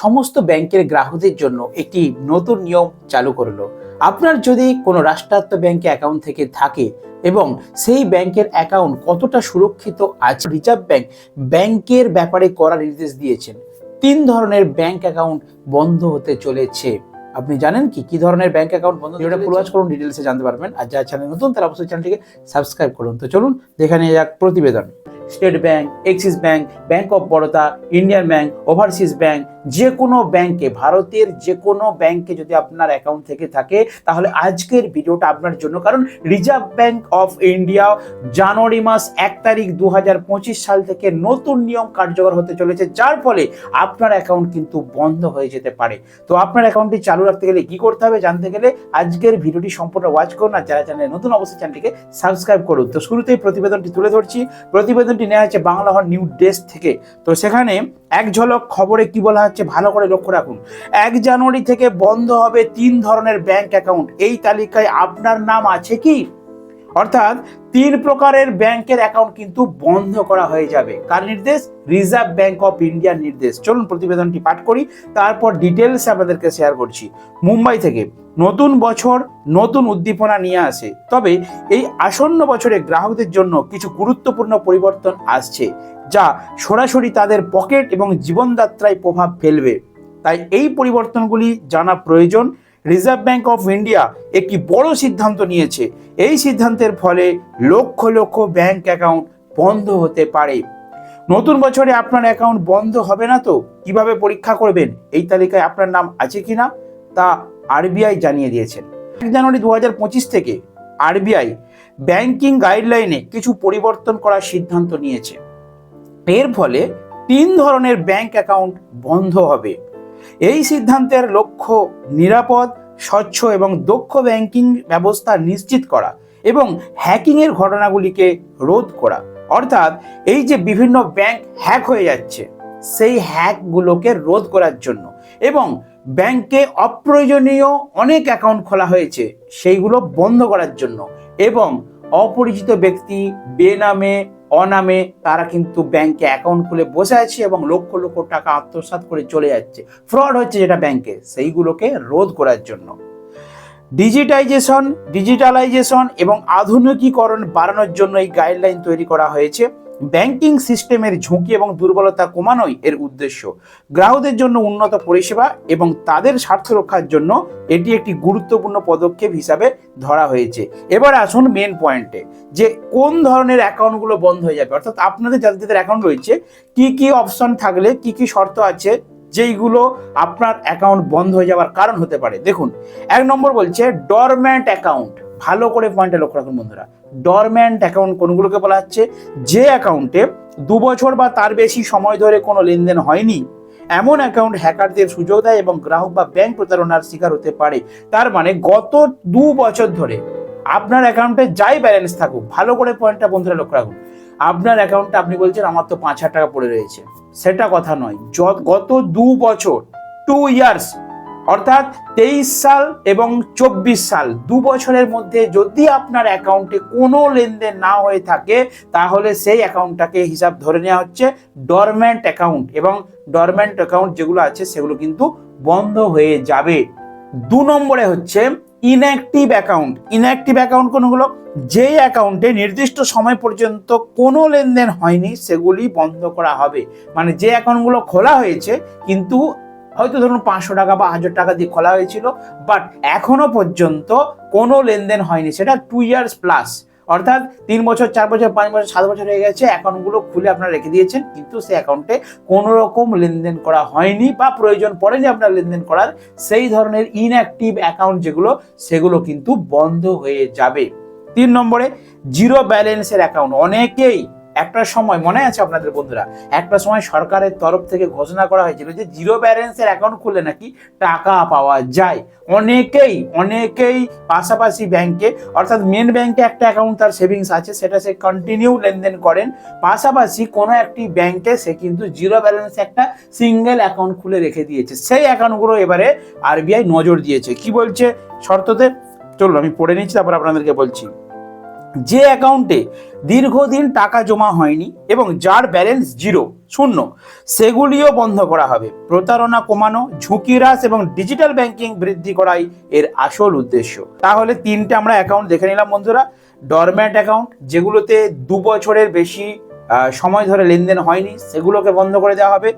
সমস্ত ব্যাংকের গ্রাহকদের জন্য একটি নতুন নিয়ম চালু করল। আপনার যদি কোনো রাষ্ট্রায়ত্ত ব্যাংকে অ্যাকাউন্ট থেকে থাকে এবং সেই ব্যাংকের অ্যাকাউন্ট কতটা সুরক্ষিত আছে রিজার্ভ ব্যাংক ব্যাংকের ব্যাপারে করা নির্দেশ দিয়েছেন। তিন ধরনের ব্যাংক অ্যাকাউন্ট বন্ধ হতে চলেছে। আপনি জানেন কি? কি ধরনের ব্যাংক অ্যাকাউন্ট বন্ধ ভিডিওটা ফুল ওয়াচ করুন ডিটেলসে জানতে পারবেন। আর যারা চ্যানেল নতুন তারা অবশ্যই চ্যানেলটিকে সাবস্ক্রাইব করুন। তো চলুন দেখে নিয়ে যাক প্রতিবেদন। State Bank, Axis Bank Bank of Baroda, Indian Bank, Overseas Bank, যে কোনো ব্যাংকে, ভারতের যে কোনো ব্যাংকে যদি আপনার অ্যাকাউন্ট থেকে থাকে, তাহলে আজকের ভিডিওটা আপনার জন্য। কারণ রিজার্ভ ব্যাংক অফ ইন্ডিয়া জানুয়ারি মাস এক তারিখ দু হাজার পঁচিশ সাল থেকে নতুন নিয়ম কার্যকর হতে চলেছে, যার ফলে আপনার অ্যাকাউন্ট কিন্তু বন্ধ হয়ে যেতে পারে। তো আপনার অ্যাকাউন্টটি চালু রাখতে গেলে কি করতে হবে জানতে গেলে আজকের ভিডিওটি সম্পূর্ণ ওয়াচ করুন, আর যারা চ্যানেলে নতুন, অবশ্যই চ্যানেলটিকে সাবস্ক্রাইব করুন। তো শুরুতেই প্রতিবেদনটি তুলে ধরছি। প্রতিবেদনটি নেওয়া হচ্ছে বাংলা হর নিউ ডেস্ক থেকে। তো সেখানে এক ঝলক খবরে কি বলা হচ্ছে ভালো করে লক্ষ্য রাখুন। এক জানুয়ারি থেকে বন্ধ হবে তিন ধরনের ব্যাংক অ্যাকাউন্ট। এই তালিকায় আপনার নাম আছে কি? অর্থাৎ তিন প্রকারের ব্যাংকের অ্যাকাউন্ট কিন্তু বন্ধ করা হয়ে যাবে। কার নির্দেশ? রিজার্ভ ব্যাংক অফ ইন্ডিয়ার নির্দেশ। চলুন প্রতিবেদনটি পাঠ করি, তারপর ডিটেলস আপনাদেরকে শেয়ার করছি। মুম্বাই থেকে নতুন বছর, নতুন উদ্দীপনা নিয়ে আসে। তবে এই আসন্ন বছরে গ্রাহকদের জন্য কিছু গুরুত্বপূর্ণ পরিবর্তন আসছে, যা সরাসরি তাদের পকেট এবং জীবনযাত্রায় প্রভাব ফেলবে। তাই এই পরিবর্তনগুলি জানা প্রয়োজন রিজার্ভ ব্যাংক অফ ইন্ডিয়া একটি বড় সিদ্ধান্ত নিয়েছে। এই সিদ্ধান্তের ফলে লক্ষ লক্ষ ব্যাংক অ্যাকাউন্ট বন্ধ হতে পারে। নতুন বছরে আপনার অ্যাকাউন্ট বন্ধ হবে না তো? কীভাবে পরীক্ষা করবেন? এই তালিকায় আপনার নাম আছে কি না তা আরবিআই জানিয়ে দিয়েছেন। এক জানুয়ারি দু হাজার পঁচিশ থেকে আরবিআই ব্যাংকিং গাইডলাইনে কিছু পরিবর্তন করার সিদ্ধান্ত নিয়েছে। এর ফলে তিন ধরনের ব্যাংক অ্যাকাউন্ট বন্ধ হবে। এই সিদ্ধান্তের লক্ষ্য নিরাপদ, স্বচ্ছ এবং দক্ষ ব্যাংকিং ব্যবস্থা নিশ্চিত করা এবং হ্যাকিংয়ের ঘটনাগুলিকে রোধ করা। অর্থাৎ এই যে বিভিন্ন ব্যাংক হ্যাক হয়ে যাচ্ছে, সেই হ্যাকগুলোকে রোধ করার জন্য এবং ব্যাংকে অপ্রয়োজনীয় অনেক অ্যাকাউন্ট খোলা হয়েছে, সেইগুলো বন্ধ করার জন্য এবং অপরিচিত ব্যক্তি, বেনামে অনামে তারা কিন্তু ব্যাংকে অ্যাকাউন্ট খুলে বসে আছে এবং লক্ষ লক্ষ টাকা আত্মসাত করে চলে যাচ্ছে। ফ্রড হচ্ছে যেটা ব্যাংকে সেইগুলোকে রোধ করার জন্য। ডিজিটাইজেশন ডিজিটালাইজেশন এবং আধুনিকীকরণ বাড়ানোর জন্য এই গাইডলাইন তৈরি করা হয়েছে। ব্যাংকিং সিস্টেমের ঝুঁকি এবং দুর্বলতা কমানোই এর উদ্দেশ্য। গ্রাহকদের জন্য উন্নত পরিষেবা এবং তাদের স্বার্থ রক্ষার জন্য এটি একটি গুরুত্বপূর্ণ পদক্ষেপ হিসাবে ধরা হয়েছে। এবার আসুন মেন পয়েন্টে যে কোন ধরনের অ্যাকাউন্টগুলো বন্ধ হয়ে যাবে? অর্থাৎ আপনাদের যাদের যাদের অ্যাকাউন্ট রয়েছে, কি কি অপশন থাকলে, কি কি শর্ত আছে যেইগুলো আপনার অ্যাকাউন্ট বন্ধ হয়ে যাওয়ার কারণ হতে পারে? দেখুন, এক নম্বর বলছে ডরম্যান্ট অ্যাকাউন্ট ভালো করে পয়েন্টে লক্ষ্য রাখুন বন্ধুরা। ডরম্যান্ট অ্যাকাউন্ট কোনগুলোকে বলা হচ্ছে? যে অ্যাকাউন্টে দু বছর বা তার বেশি সময় ধরে কোনো লেনদেন হয়নি, এমন অ্যাকাউন্ট হ্যাকারদের সুযোগ দেয় এবং গ্রাহক বা ব্যাংক প্রতারণার শিকার হতে পারে। তার মানে গত দু বছর ধরে আপনার অ্যাকাউন্টে যাই ব্যালেন্স থাকুক, ভালো করে পয়েন্টটা বন্ধুরা লক্ষ্য রাখুন। আপনার অ্যাকাউন্টে আপনি বলছেন আমার তো পাঁচ হাজার টাকা পড়ে রয়েছে। সেটা কথা নয়। গত দু বছর টু ইয়ার্স অর্থাৎ তেইশ সাল এবং চব্বিশ সাল, দু বছরের মধ্যে যদি আপনার অ্যাকাউন্টে কোনো লেনদেন না হয়ে থাকে, তাহলে সেই অ্যাকাউন্টটাকে হিসাব ধরে নেওয়া হচ্ছে ডরম্যান্ট অ্যাকাউন্ট এবং ডরম্যান্ট অ্যাকাউন্ট যেগুলো আছে সেগুলো কিন্তু বন্ধ হয়ে যাবে। দু নম্বরে হচ্ছে ইনঅ্যাক্টিভ অ্যাকাউন্ট ইনঅ্যাক্টিভ অ্যাকাউন্ট কোনগুলো? যে অ্যাকাউন্টে নির্দিষ্ট সময় পর্যন্ত কোনো লেনদেন হয়নি, সেগুলি বন্ধ করা হবে। মানে যে অ্যাকাউন্টগুলো খোলা হয়েছে, কিন্তু হয়তো ধরুন পাঁচশো টাকা বা হাজার টাকা দিয়ে খোলা হয়েছিল বাট এখনও পর্যন্ত কোনো লেনদেন হয়নি। সেটা টু ইয়ার্স প্লাস অর্থাৎ তিন বছর, চার বছর, পাঁচ বছর, সাত বছর হয়ে গেছে অ্যাকাউন্টগুলো খুলে আপনারা রেখে দিয়েছেন, কিন্তু সেই অ্যাকাউন্টে কোনো রকম লেনদেন করা হয়নি বা প্রয়োজন পড়েনি আপনার লেনদেন করার। সেই ধরনের ইনঅ্যাক্টিভ অ্যাকাউন্ট যেগুলো, সেগুলো কিন্তু বন্ধ হয়ে যাবে। তিন নম্বরে জিরো ব্যালেন্সের অ্যাকাউন্ট অনেকেই একটা সময়, মনে আছে আপনাদের বন্ধুরা? একটা সময় সরকারের তরফ থেকে ঘোষণা করা হয়েছিল যে জিরো ব্যালেন্সের অ্যাকাউন্ট খুলে নাকি টাকা পাওয়া যায়। অনেকেই অনেকেই পাশাপাশি ব্যাংকে অর্থাৎ মেন ব্যাংকে একটা অ্যাকাউন্ট তার সেভিংস আছে, সেটা সে কন্টিনিউ লেনদেন করেন। পাশাপাশি কোনো একটি ব্যাংকে সে কিন্তু জিরো ব্যালেন্স একটা সিঙ্গেল অ্যাকাউন্ট খুলে রেখে দিয়েছে। সেই অ্যাকাউন্টগুলো এবারে আরবিআই নজর দিয়েছে। কি বলছে শর্ততে? চলুন, আমি পড়ে নিচ্ছি, তারপর আপনাদেরকে বলছি। যে অ্যাকাউন্টে দীর্ঘদিন টাকা জমা হয়নি এবং যার ব্যালেন্স জিরো, শূন্য, সেগুলিও বন্ধ করা হবে। প্রতারণা কমানো, ঝুঁকি হ্রাস এবং ডিজিটাল ব্যাংকিং বৃদ্ধি করাই এর আসল উদ্দেশ্য। তাহলে তিনটে আমরা অ্যাকাউন্ট দেখে নিলাম বন্ধুরা। ডরম্যাট অ্যাকাউন্ট, যেগুলোতে দু বছরের বেশি সময় ধরে লেনদেন হয়নি, সেগুলোকে বন্ধ করে দেওয়া হবে।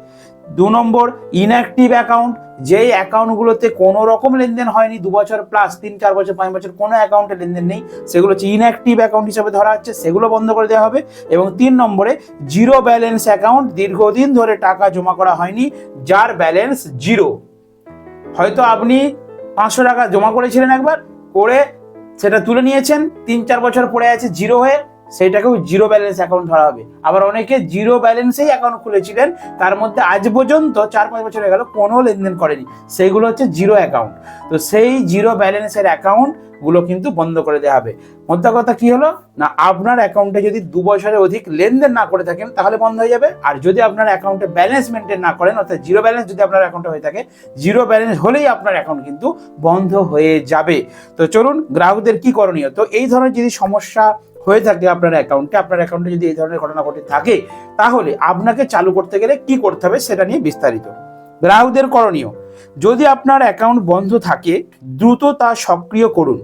দু নম্বর ইনঅ্যাক্টিভ অ্যাকাউন্ট যেই অ্যাকাউন্টগুলোতে কোনো রকম লেনদেন হয়নি, দু বছর প্লাস তিন, চার বছর, পাঁচ বছর, কোনো অ্যাকাউন্টে লেনদেন নেই, সেগুলো হচ্ছে ইনঅ্যাক্টিভ অ্যাকাউন্ট হিসাবে ধরা হচ্ছে, সেগুলো বন্ধ করে দেওয়া হবে। এবং তিন নম্বরে জিরো ব্যালেন্স অ্যাকাউন্ট দীর্ঘদিন ধরে টাকা জমা করা হয়নি, যার ব্যালেন্স জিরো হয়তো আপনি পাঁচশো টাকা জমা করেছিলেন একবার, করে সেটা তুলে নিয়েছেন, তিন, চার বছর পরে আছে জিরো হয়ে সেইটাকেও জিরো ব্যালেন্স অ্যাকাউন্ট ধরা হবে। আবার অনেকে জিরো ব্যালেন্সেই অ্যাকাউন্ট খুলেছিলেন, তার মধ্যে আজ পর্যন্ত চার পাঁচ বছর হয়ে গেল কোনো লেনদেন করেনি। সেইগুলো হচ্ছে জিরো অ্যাকাউন্ট তো সেই জিরো ব্যালেন্সের অ্যাকাউন্টগুলো কিন্তু বন্ধ করে দেওয়া হবে। মোদ্দা কথা কি হলো? না, আপনার অ্যাকাউন্টে যদি দু বছরের অধিক লেনদেন না করে থাকেন, তাহলে বন্ধ হয়ে যাবে। আর যদি আপনার অ্যাকাউন্টে ব্যালেন্স মেনটেন না করেন, অর্থাৎ জিরো ব্যালেন্স যদি আপনার অ্যাকাউন্টে হয়ে থাকে জিরো ব্যালেন্স হলেই আপনার অ্যাকাউন্ট কিন্তু বন্ধ হয়ে যাবে। তো চলুন, গ্রাহকদের কি করণীয়? তো এই ধরনের যদি সমস্যা হয়ে থাকে আপনার অ্যাকাউন্টে আপনার অ্যাকাউন্টে যদি এই ধরনের ঘটনা ঘটে থাকে, তাহলে আপনাকে চালু করতে গেলে কি করতে হবে সেটা নিয়ে বিস্তারিত। গ্রাহকদের করণীয়, যদি আপনার অ্যাকাউন্ট বন্ধ থাকে, দ্রুত তা সক্রিয় করুন।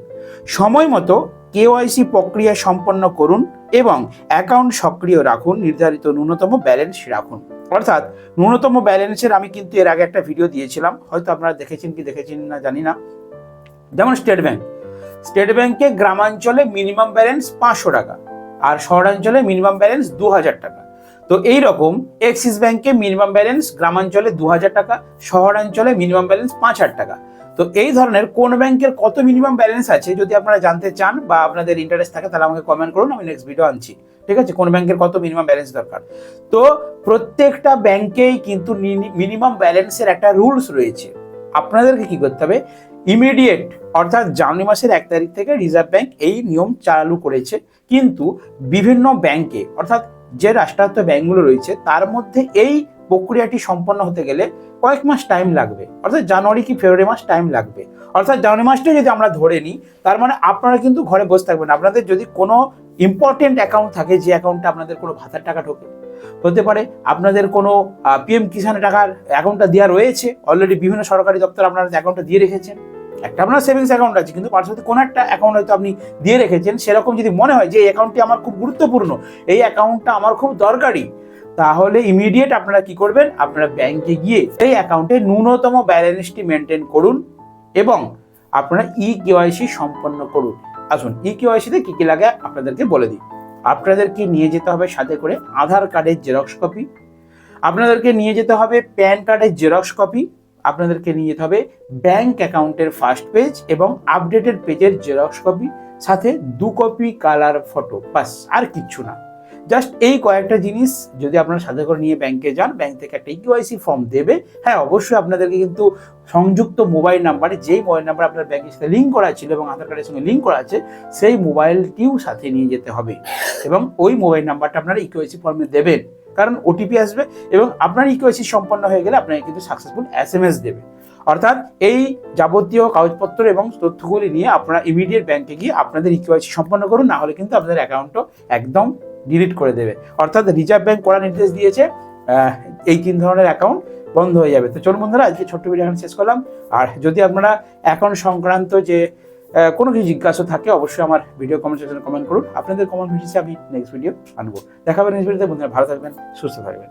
সময় মতো কেওয়াইসি প্রক্রিয়া সম্পন্ন করুন এবং অ্যাকাউন্ট সক্রিয় রাখুন, নির্ধারিত ন্যূনতম ব্যালেন্স রাখুন। অর্থাৎ ন্যূনতম ব্যালেন্সের আমি কিন্তু এর আগে একটা ভিডিও দিয়েছিলাম, হয়তো আপনারা দেখেছেন কি দেখেছেন না জানি না। যেমন স্টেট ব্যাংক স্টেট ব্যাংকে গ্রামাঞ্চলে মিনিমাম ব্যালেন্স পাঁচশো টাকা আর শহরাঞ্চলে মিনিমাম ব্যালেন্স দু হাজার টাকা। তো এই রকম এক্সিস ব্যাংকে মিনিমাম ব্যালেন্স গ্রামাঞ্চলে দু হাজার টাকা, শহরাঞ্চলে মিনিমাম ব্যালেন্স পাঁচ হাজার টাকা। তো এই ধরনের কোন ব্যাংকের কত মিনিমাম ব্যালেন্স আছে যদি আপনারা জানতে চান বা আপনাদের ইন্টারেস্ট থাকে তাহলে আমাকে কমেন্ট করুন, আমি নেক্সট ভিডিও আনছি। ঠিক আছে? কোন ব্যাংকের কত মিনিমাম ব্যালেন্স দরকার? তো প্রত্যেকটা ব্যাংকেই কিন্তু মিনিমাম ব্যালেন্সের একটা রুলস রয়েছে। আপনাদেরকে কি করতে হবে? ইমিডিয়েট অর্থাৎ জানুয়ারি মাসের এক তারিখ থেকে রিজার্ভ ব্যাংক এই নিয়ম চালু করেছে। কিন্তু বিভিন্ন ব্যাংকে অর্থাৎ যে রাষ্ট্রায়ত্ত ব্যাংকগুলো রয়েছে, তার মধ্যে এই প্রক্রিয়াটি সম্পন্ন হতে গেলে কয়েক মাস টাইম লাগবে। অর্থাৎ জানুয়ারি কি ফেব্রুয়ারি মাস টাইম লাগবে। অর্থাৎ জানুয়ারি মাসটাই যদি আমরা ধরে নিই, তার মানে আপনারা কিন্তু ঘরে বসে থাকবেন। আপনাদের যদি কোনো ইম্পর্টেন্ট অ্যাকাউন্ট থাকে, যে অ্যাকাউন্টে আপনাদের কোনো ভাতার টাকা ঢোকে হতে পারে। আপনাদের কোনো পিএম কিষানের টাকার অ্যাকাউন্টটা দেওয়া রয়েছে। অলরেডি বিভিন্ন সরকারি দপ্তর আপনারা অ্যাকাউন্টটা দিয়ে রেখেছেন। একটা আপনার সেভিংস অ্যাকাউন্ট আছে, কিন্তু পার্শ্ববর্তী কোনো একটা অ্যাকাউন্ট হয়তো আপনি দিয়ে রেখেছেন। সেরকম যদি মনে হয় যে এই অ্যাকাউন্টটি আমার খুব গুরুত্বপূর্ণ, এই অ্যাকাউন্টটা আমার খুব দরকারি, তাহলে ইমিডিয়েট আপনারা কি করবেন? আপনারা ব্যাংকে গিয়ে এই অ্যাকাউন্টে ন্যূনতম ব্যালেন্সটি মেনটেন করুন এবং আপনারা ই কেওয়াইসি সম্পন্ন করুন। আসুন ই কেওয়াইসিতে কি কি লাগে আপনাদেরকে বলে দিই। আপনাদেরকে নিয়ে যেতে হবে সাথে করে আধার কার্ডের জেরক্স কপি। আপনাদেরকে নিয়ে যেতে হবে প্যান কার্ডের জেরক্স কপি। আপনাদেরকে নিয়ে যেতে হবে ব্যাংক অ্যাকাউন্টের ফার্স্ট পেজ এবং আপডেটেড পেজের জেরক্স কপি। সাথে দু কপি কালার ফটো, বাস, আর কিচ্ছু না। জাস্ট এই কয়েকটা জিনিস যদি আপনারা সাথে করে নিয়ে ব্যাংকে যান ব্যাংক থেকে একটা ইকিওয়াইসি ফর্ম দেবে। হ্যাঁ অবশ্যই আপনাদেরকে কিন্তু সংযুক্ত মোবাইল নাম্বারে যেই মোবাইল নাম্বার আপনার ব্যাংকের সাথে লিঙ্ক করা ছিল এবং আধার কার্ডের সঙ্গে লিঙ্ক করা আছে, সেই মোবাইলটিও সাথে নিয়ে যেতে হবে। এবং ওই মোবাইল নাম্বারটা আপনারা ইকিওয়াইসি ফর্মে দেবেন। কারণ ওটিপি আসবে এবং আপনার ইকিওয়াইসি সম্পন্ন হয়ে গেলে আপনাকে কিন্তু সাকসেসফুল এস এম এস দেবে। অর্থাৎ এই যাবতীয় কাগজপত্র এবং তথ্যগুলি নিয়ে আপনারা ইমিডিয়েট ব্যাংকে গিয়ে আপনাদের ইকিওয়াইসি সম্পন্ন করুন, না হলে কিন্তু আপনাদের অ্যাকাউন্টও একদম ডিলিট করে দেবে। অর্থাৎ রিজার্ভ ব্যাঙ্ক করা নির্দেশ দিয়েছে এই তিন ধরনের অ্যাকাউন্ট বন্ধ হয়ে যাবে। তো চলুন বন্ধুরা, আজকে ছোট্ট ভিডিও এখন শেষ করলাম। আর যদি আপনারা অ্যাকাউন্ট সংক্রান্ত যে কোনো কিছু জিজ্ঞাসা থাকে, অবশ্যই আমার ভিডিও কমেন্ট সেকশনে কমেন্ট করুন। আপনাদের কমেন্ট ভিডিওতে আমি নেক্সট ভিডিও আনব। দেখাবেন নেক্সট ভিডিওতে বন্ধুরা, ভালো থাকবেন, সুস্থ থাকবেন।